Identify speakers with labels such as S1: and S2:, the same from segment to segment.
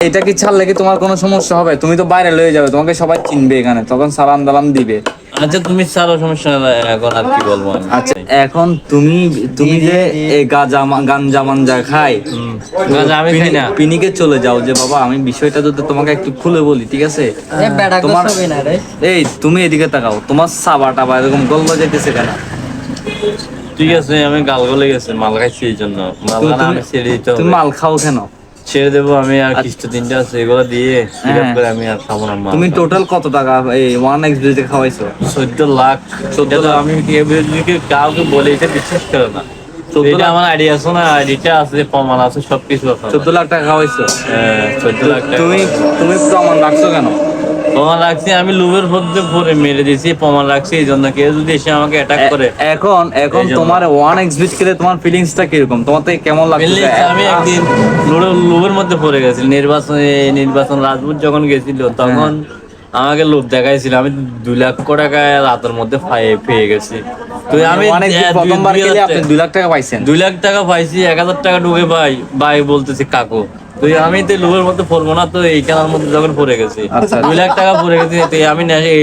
S1: এটা কি ছাড়লে কি তোমার কোনো সমস্যা হবে? তুমি তো বাইরে লয়ে যাবে তোমাকে সবাই চিনবে এখানে তখন সালাম দালাম দিবে।
S2: আচ্ছা তুমি ছাড়ো সমস্যা নাই এখন আর কি বলব আমি?
S1: আচ্ছা এখন তুমি তুমি যে এই গাজা গাঞ্জা মাঞ্জা খাই
S2: গাঁজা আমি খাই না।
S1: পিনিকে চলে যাও যে বাবা আমি বিষয়টা যদি তোমাকে একটু খুলে বলি ঠিক আছে? তোমার এই তুমি এদিকে তাকাও তোমার সাবা টাবা এরকম গল্প যেতেছে কেন?
S2: ঠিক আছে আমি গাল গলে গেছে মাল খাইছি এই জন্য। মাল
S1: তুমি-
S2: আমি ছেড়ে দিতে
S1: তুমি মাল খাও কেন?
S2: ছেড়ে দেবো আমি আর কিছু তিনটা আছে এগুলো দিয়ে
S1: হ্যাঁ।
S2: করে আমি আর খাব না
S1: তুমি টোটাল কত টাকা এই ওয়ান এক্স বিতে খাওয়াইছো?
S2: চোদ্দ লাখ। চোদ্দ আমি কেউ কাউকে বলে এটা বিশ্বাস করে না। এটা আমার আইডিয়া আছে না আইডিটা আছে প্রমাণ আছে সবকিছু আছে।
S1: চোদ্দ লাখ টাকা খাওয়াইছো?
S2: হ্যাঁ, চোদ্দ লাখ টাকা।
S1: তুমি তুমি প্রমাণ রাখছো কেন?
S2: প্রমাণ রাখছি আমি লুবের মধ্যে পরে মেরে দিয়েছি রাখছি এই জন্য কেউ যদি এসে আমাকে অ্যাটাক করে।
S1: এখন এখন তোমার ওয়ান এক্স বিট খেলে তোমার ফিলিংসটা কীরকম? তোমার থেকে কেমন লাগছে
S2: আমি একদিন লুবের মধ্যে পড়ে গেছি। নির্বাচন নির্বাচন রাজপুত যখন গেছিল তখন আমাকে লোভ দেখাইছিল। আমি দুই লাখ টাকা রাতের মধ্যে পেয়ে গেছি। তো আমি দুই
S1: আপনি দুই লাখ টাকা পাইছেন?
S2: দুই লাখ টাকা পাইছি এক হাজার টাকা ঢুকে ভাই ভাই বলতেছি কাকু। তো আমি তো লোভের মধ্যে পড়ব না তো এই খেলার মধ্যে যখন পড়ে গেছি
S1: আচ্ছা।
S2: দুই লাখ টাকা পড়ে গেছি তো আমি এই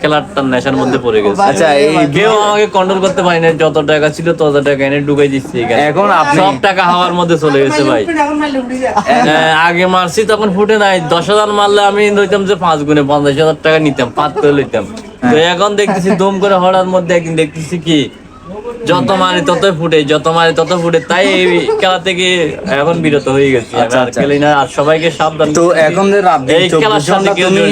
S2: খেলাটার নেশার মধ্যে পড়ে গেছি।
S1: আচ্ছা এই
S2: কেউ আমাকে কন্ট্রোল করতে পারি না যত টাকা ছিল তত টাকা এনে ঢুকাই দিচ্ছি এখন। সব টাকা হাওয়ার মধ্যে চলে গেছে ভাই। হ্যাঁ, আগে মারছি তখন ফুটে নাই। দশ হাজার মারলে আমি লইতাম যে পাঁচ গুণে পঞ্চাশ হাজার টাকা নিতাম পাঁচ করে লইতাম। তো এখন দেখতেছি দম করে হওয়ার মধ্যে একদিন দেখতেছি কি যত মারি তত ফুটে যত মারি তত ফুটে তাই এই খেলা থেকে এখন বিরত হয়ে গেছি।
S1: আচ্ছা,
S2: আর
S1: আচ্ছা।
S2: খেলি না আর সবাইকে সাবধান
S1: তো এখন যে রাত দিন চব্বিশ
S2: ঘণ্টা
S1: তুমি।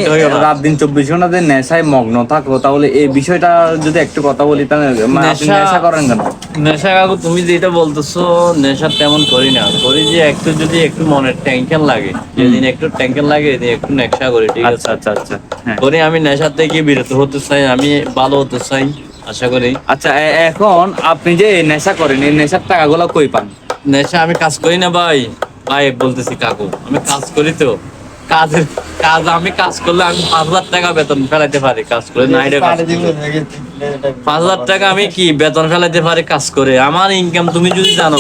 S1: রাত দিন চব্বিশ ঘণ্টা যে নেশায় মগ্ন থাকো তাহলে এই বিষয়টা যদি একটু কথা বলি তাহলে মানে
S2: নেশা
S1: করেন কেন?
S2: নেশা কাকু তুমি যেটা বলতেছো নেশা তেমন করি না। করি যে একটু যদি একটু মনের টেনশন লাগে যেদিন একটু টেনশন লাগে এদিন একটু নেশা করি ঠিক আছে?
S1: আচ্ছা আচ্ছা আচ্ছা। হ্যাঁ।
S2: করি আমি নেশা থেকে বিরত হতে চাই আমি ভালো হতে চাই। আশা করি।
S1: আচ্ছা এখন আপনি যে নেশা করেন এই নেশার টাকাগুলো কই পান?
S2: নেশা আমি কাজ করি না ভাই। ভাই বলতেছি কাকু আমি কাজ করি তো। কাজের কাজ আমি কাজ করলে আমি পাঁচ হাজার টাকা বেতন ফেলাইতে পারি কাজ করে নাইটে কাজ পাঁচ হাজার টাকা আমি কি বেতন ফেলাইতে পারি কাজ করে? আমার ইনকাম তুমি যদি জানো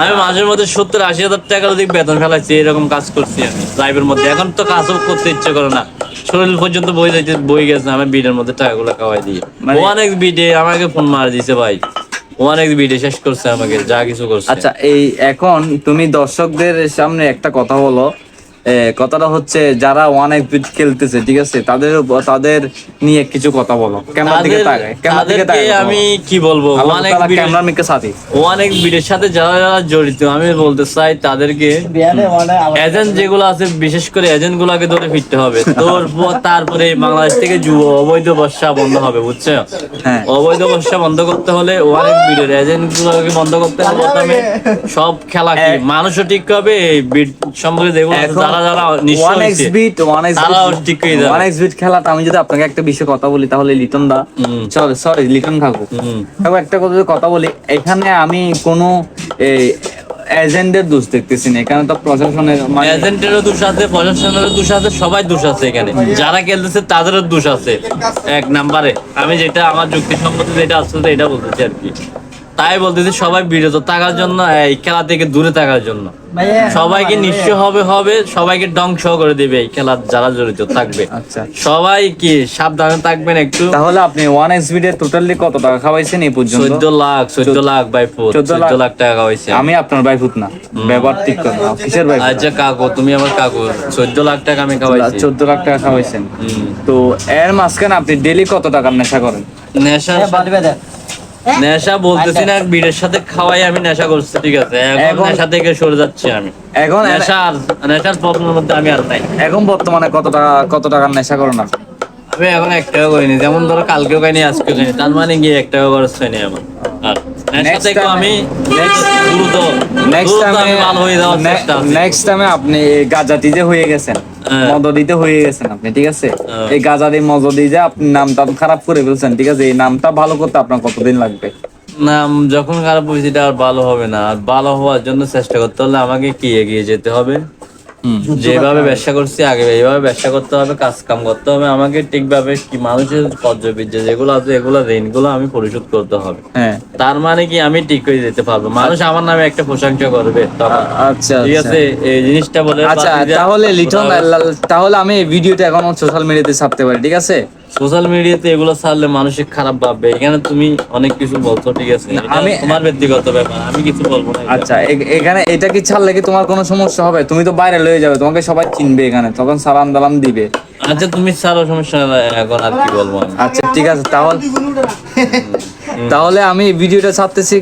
S2: আমি মাঝের মধ্যে সত্তর আশি হাজার টাকা যদি বেতন ফেলাইছি এরকম কাজ করছি আমি লাইফের মধ্যে। এখন তো কাজও করতে ইচ্ছে করে না। শরীর পর্যন্ত বই যাইতে বই গেছে আমি বিডের মধ্যে টাকাগুলো খাওয়াই দিয়ে
S1: ওয়ান
S2: অনেক বিডে আমাকে ফোন মার দিছে ভাই। অনেক বিডে শেষ করছে আমাকে যা কিছু করছে।
S1: আচ্ছা এই এখন তুমি দর্শকদের সামনে একটা কথা বলো। কথাটা হচ্ছে যারা বিট খেলতেছে ঠিক আছে? তাদের তাদের নিয়ে কিছু কথা বলো। ক্যামেরার দিকে তাকায় ক্যামেরার দিকে তাকায়
S2: আমি কি বলব? অনেক
S1: তাআলা
S2: বিডে
S1: ক্যামেরা মিকে সাথী।
S2: অনেক সাথে যারা যারা জড়িত আমি বলতে চাই তাদেরকে এজেন্ট যেগুলো আছে বিশেষ করে এজেন্ট গুলাকে ধরে ফিরতে হবে। তোর তারপরে বাংলাদেশ থেকে যুব অবৈধ বর্ষা বন্ধ হবে বুঝছ?
S1: হ্যাঁ।
S2: অবৈধ বর্ষা বন্ধ করতে হলে অনেক বিডের এজেন্ট গুলোকে বন্ধ করতে হবে। সব খেলা কি? মানুষও ঠিক হবে এই বিড সম্পর্কে যেগুলো যারা যারা নিশ্চয়
S1: ওয়ান বিট ওয়ান
S2: ঠিক হয়ে যাবে।
S1: ওয়ান বিট খেলাটা আমি যদি আপনাকে একটা বিষয়ে কথা বলি তাহলে লিটন দা সরি সরি লিটন কাকু। কাকু একটা কথা কথা বলি এখানে আমি কোনো এজেন্টের দোষ দেখতেছি না এখানে তো প্রশাসনের মানে
S2: এজেন্টেরও দোষ আছে প্রশাসনেরও দোষ আছে সবাই দোষ আছে এখানে। যারা খেলতেছে তাদেরও দোষ আছে। এক নাম্বারে আমি যেটা আমার যুক্তিসম্মত যেটা আসছে এটা বলতেছি আর কি। তাই বলতেছি সবাই বিরত থাকার জন্য এই খেলা থেকে দূরে থাকার জন্য। সবাইকে নিঃস্ব হবে হবে সবাইকে ধ্বংস করে দেবে এই খেলা যারা জড়িত থাকবে।
S1: আচ্ছা
S2: সবাই কি সাবধানে থাকবেন একটু?
S1: তাহলে আপনি ওয়ান এক্সের টোটালি কত টাকা খাওয়াইছেন এই পর্যন্ত?
S2: চোদ্দ লাখ চোদ্দ লাখ বাই ফোর চোদ্দ লাখ। টাকা খাওয়াইছে
S1: আমি আপনার বাইফুত না ব্যবহার ঠিক করেন না। কিসের
S2: আচ্ছা কাকু তুমি আমার কাকু চোদ্দ লাখ টাকা আমি খাওয়াইছি।
S1: চোদ্দ লাখ টাকা খাওয়াইছেন। তো এর মাঝখানে আপনি ডেলি কত টাকার নেশা করেন?
S2: নেশা নেশা বলতেছি না বীরের সাথে খাওয়াই আমি নেশা করছি ঠিক আছে? এখন নেশা থেকে সরে যাচ্ছি আমি।
S1: এখন
S2: নেশা নেশার প্রবলেমের মধ্যে আমি আর নাই।
S1: এখন বর্তমানে কত টাকা কত টাকার নেশা করো না
S2: আমি এখন এক টাকা করিনি যেমন ধরো কালকেও খাইনি আজকেও খাইনি তার মানে গিয়ে এক টাকা খরচ হয়নি আমার। আর
S1: নেক্সট টাইমে
S2: হয়ে
S1: গেছেন। মদদিতে হয়ে গেছেন আপনি ঠিক আছে। এই গাজাদি যে আপনি নামটা খারাপ করে ফেলছেন ঠিক আছে এই নামটা ভালো করতে আপনার কতদিন লাগবে
S2: না যখন খারাপ পরিস্থিতি আর ভালো হবে না আর ভালো হওয়ার জন্য চেষ্টা করতে হলে আমাকে কি এগিয়ে যেতে হবে। যেভাবে ব্যবসা করছি আগে এইভাবে ব্যবসা করতে হবে কাজ কাম করতে হবে। আমাকে ঠিকভাবে কি মানুষের কর্যবিদ্যা যেগুলো আছে এগুলো ঋণগুলো আমি পরিশোধ করতে হবে।
S1: হ্যাঁ।
S2: তার মানে কি আমি ঠিক করে দিতে পারব? মানুষ আমার নামে একটা প্রশংসা করবে
S1: আচ্ছা
S2: ঠিক
S1: আচ্ছা।
S2: আছে? এই জিনিসটা বলে
S1: আচ্ছা তাহলে লিটন তাহলে আমি এই ভিডিওটা এখন সোশ্যাল মিডিয়াতে ছাপতে পারি ঠিক আছে?
S2: সোশ্যাল মিডিয়াতে এগুলো ছাড়লে মানুষের খারাপ ভাববে। এখানে তুমি অনেক কিছু বলছো ঠিক আছে?
S1: আমি-
S2: তোমার ব্যক্তিগত ব্যাপার আমি কিছু বলব না
S1: আচ্ছা এখানে এটা কি ছাড়লে কি তোমার কোনো সমস্যা হবে? তুমি তো বাইরে লয়ে যাবে তোমাকে সবাই চিনবে এখানে তখন সালাম দালাম দিবে।
S2: আচ্ছা তুমি ছাড়ো সমস্যা নাই, এখন আর কি বলব
S1: আচ্ছা ঠিক আছে তাহলে তাহলে আমি ভিডিওটা ছাড়তেছি।